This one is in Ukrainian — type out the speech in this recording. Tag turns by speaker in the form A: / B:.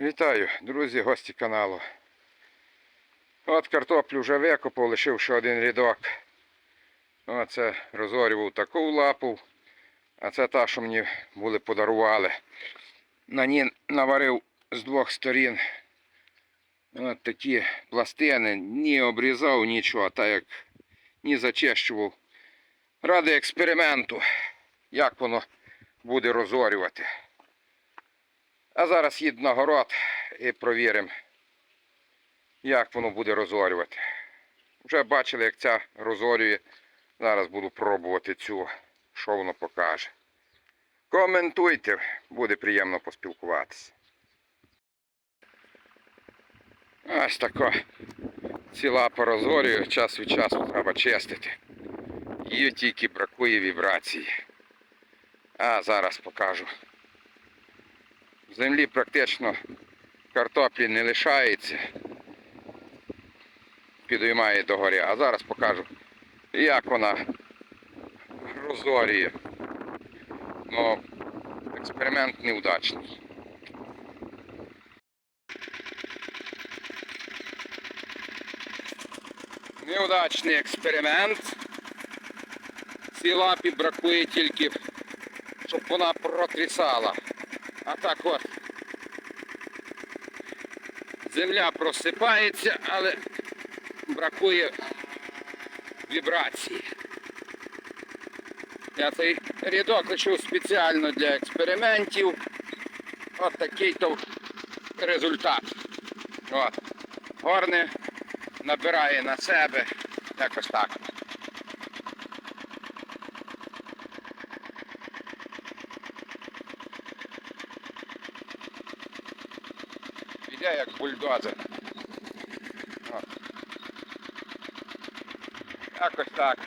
A: Вітаю, друзі, гості каналу. От картоплю вже викопав, лишив ще один рядок. Оце розорював таку лапу. А це та, що мені були подарували. На ній наварив з двох сторін. От такі пластини. Ні обрізав нічого, так як ні зачищував. Ради експерименту, як воно буде розорювати. А зараз їду на город і провіримо, як воно буде розорювати. Вже бачили, як ця розорює. Зараз буду пробувати цю, що воно покаже. Коментуйте, буде приємно поспілкуватися. Ось тако. Ці лапи розорює, час від часу треба чистити. Їй тільки бракує вібрації. А зараз покажу. В землі практично картоплі не лишається. Підіймає догорі. А зараз покажу, як вона розорює. Ну, експеримент неудачний. Неудачний експеримент. Цій лапі бракує тільки, щоб вона протрісала. А так от. Земля просипається, але бракує вібрації. Я цей рядок лишив спеціально для експериментів. От такий то результат. От. Горне набирає на себе якось так. Іде як бульдозер. Якось так.